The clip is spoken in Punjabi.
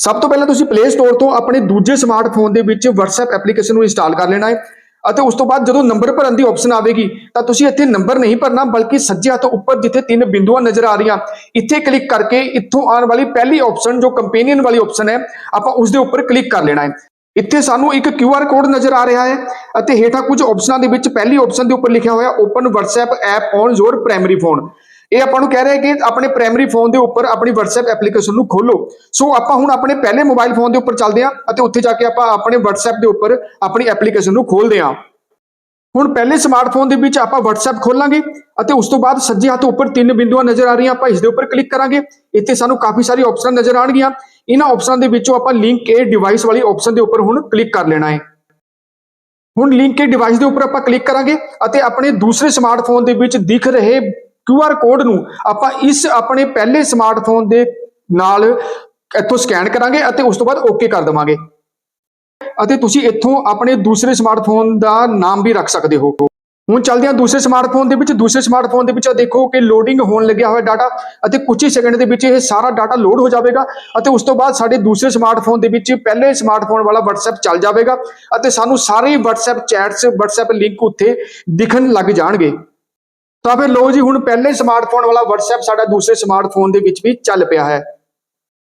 ਸਭ ਤੋਂ ਪਹਿਲਾਂ ਤੁਸੀਂ Play Store ਤੋਂ ਆਪਣੇ ਦੂਜੇ ਸਮਾਰਟਫੋਨ ਦੇ ਵਿੱਚ WhatsApp ਐਪਲੀਕੇਸ਼ਨ ਨੂੰ ਇੰਸਟਾਲ ਕਰ ਲੈਣਾ ਹੈ ਅਤੇ ਉਸ ਤੋਂ ਬਾਅਦ ਜਦੋਂ ਨੰਬਰ ਭਰਨ ਦੀ ਆਪਸ਼ਨ ਆਵੇਗੀ, ਤਾਂ ਤੁਸੀਂ ਇੱਥੇ ਨੰਬਰ ਨਹੀਂ ਭਰਨਾ, ਬਲਕਿ ਸੱਜੇ ਹੱਥ ਉੱਪਰ ਜਿੱਥੇ ਤਿੰਨ ਬਿੰਦੂਆਂ ਨਜ਼ਰ ਆ ਰਹੀਆਂ, ਇੱਥੇ ਕਲਿੱਕ ਕਰਕੇ ਇੱਥੋਂ ਆਉਣ ਵਾਲੀ ਪਹਿਲੀ ਆਪਸ਼ਨ ਜੋ ਕੰਪੇਨੀਅਨ ਵਾਲੀ ਆਪਸ਼ਨ ਹੈ, ਆਪਾਂ ਉਸ ਦੇ ਉੱਪਰ ਕਲਿੱਕ ਕਰ ਲੈਣਾ ਹੈ। ਇੱਥੇ ਸਾਨੂੰ ਇੱਕ QR ਕੋਡ ਨਜ਼ਰ ਆ ਰਿਹਾ ਹੈ ਅਤੇ ਹੇਠਾਂ ਕੁਝ ਆਪਸ਼ਨਾਂ ਦੇ ਵਿੱਚ ਪਹਿਲੀ ਆਪਸ਼ਨ ਦੇ ਉੱਪਰ ਲਿਖਿਆ ਹੋਇਆ open WhatsApp app on your primary phone ਇਹ ਆਪਾਂ ਨੂੰ ਕਹਿ ਰਿਹਾ ਕਿ ਆਪਣੇ ਪ੍ਰਾਇਮਰੀ ਫੋਨ ਦੇ ਉੱਪਰ ਆਪਣੀ WhatsApp ਐਪਲੀਕੇਸ਼ਨ ਨੂੰ ਖੋਲੋ। ਸੋ ਆਪਾਂ ਹੁਣ ਆਪਣੇ ਪਹਿਲੇ ਮੋਬਾਈਲ ਫੋਨ ਦੇ ਉੱਪਰ ਚੱਲਦੇ ਹਾਂ ਅਤੇ ਉੱਥੇ ਜਾ ਕੇ ਆਪਾਂ ਆਪਣੇ WhatsApp ਦੇ ਉੱਪਰ ਆਪਣੀ ਐਪਲੀਕੇਸ਼ਨ ਨੂੰ ਖੋਲਦੇ ਹਾਂ। ਹੁਣ ਪਹਿਲੇ ਸਮਾਰਟਫੋਨ ਦੇ ਵਿੱਚ ਆਪਾਂ WhatsApp ਖੋਲਾਂਗੇ ਅਤੇ ਉਸ ਤੋਂ ਬਾਅਦ ਸੱਜੇ ਹੱਥ ਉੱਪਰ ਤਿੰਨ ਬਿੰਦੂਆਂ ਨਜ਼ਰ ਆ ਰਹੀਆਂ, ਆਪਾਂ ਇਸ ਦੇ ਉੱਪਰ ਕਲਿੱਕ ਕਰਾਂਗੇ। ਇੱਥੇ ਸਾਨੂੰ ਕਾਫੀ ਸਾਰੀ ਆਪਸ਼ਨਾਂ ਨਜ਼ਰ ਆਣਗੀਆਂ ਇਹਨਾਂ ਆਪਸ਼ਨਾਂ ਦੇ ਵਿੱਚੋਂ ਆਪਾਂ ਲਿੰਕ ਏ ਡਿਵਾਈਸ ਵਾਲੀ ਆਪਸ਼ਨ ਦੇ ਉੱਪਰ ਹੁਣ ਕਲਿੱਕ ਕਰ ਲੈਣਾ ਹੈ। ਹੁਣ ਲਿੰਕ ਏ ਡਿਵਾਈਸ ਦੇ ਉੱਪਰ ਆਪਾਂ ਕਲਿੱਕ ਕਰਾਂਗੇ ਅਤੇ ਆਪਣੇ ਦੂਸਰੇ ਸਮਾਰਟਫੋਨ ਦੇ ਵਿੱਚ ਦਿਖ ਰਹੇ QR ਕੋਡ ਨੂੰ ਆਪਾਂ ਇਸ ਆਪਣੇ ਪਹਿਲੇ ਸਮਾਰਟਫੋਨ ਦੇ ਨਾਲ ਇੱਥੋਂ ਸਕੈਨ ਕਰਾਂਗੇ ਅਤੇ ਉਸ ਤੋਂ ਬਾਅਦ ਓਕੇ ਕਰ ਦੇਵਾਂਗੇ। ਅਤੇ ਤੁਸੀਂ ਇੱਥੋਂ ਆਪਣੇ ਦੂਸਰੇ ਸਮਾਰਟਫੋਨ ਦਾ ਨਾਮ ਵੀ ਰੱਖ ਸਕਦੇ ਹੋ। ਹੁਣ ਚੱਲਦੇ ਹਾਂ ਦੂਸਰੇ ਸਮਾਰਟਫੋਨ ਦੇ ਵਿੱਚ। ਦੂਸਰੇ ਸਮਾਰਟਫੋਨ ਦੇ ਵਿੱਚ ਦੇਖੋ ਕਿ ਲੋਡਿੰਗ ਹੋਣ ਲੱਗਿਆ ਹੋਇਆ ਡਾਟਾ ਅਤੇ ਕੁਝ ਹੀ ਸੈਕਿੰਡ ਦੇ ਵਿੱਚ ਇਹ ਸਾਰਾ ਡਾਟਾ ਲੋਡ ਹੋ ਜਾਵੇਗਾ ਅਤੇ ਉਸ ਤੋਂ ਬਾਅਦ ਸਾਡੇ ਦੂਸਰੇ ਸਮਾਰਟਫੋਨ ਦੇ ਵਿੱਚ ਪਹਿਲੇ ਸਮਾਰਟਫੋਨ ਵਾਲਾ WhatsApp ਚੱਲ ਜਾਵੇਗਾ ਅਤੇ ਸਾਨੂੰ ਸਾਰੇ WhatsApp ਚੈਟਸ WhatsApp ਲਿੰਕ ਉੱਥੇ ਦਿਖਣ ਲੱਗ ਜਾਣਗੇ। ਤਾਂ ਫਿਰ ਲੋ ਜੀ, ਹੁਣ ਪਹਿਲੇ ਸਮਾਰਟਫੋਨ ਵਾਲਾ WhatsApp ਸਾਡਾ ਦੂਸਰੇ ਸਮਾਰਟਫੋਨ ਦੇ ਵਿੱਚ ਵੀ ਚੱਲ ਪਿਆ ਹੈ।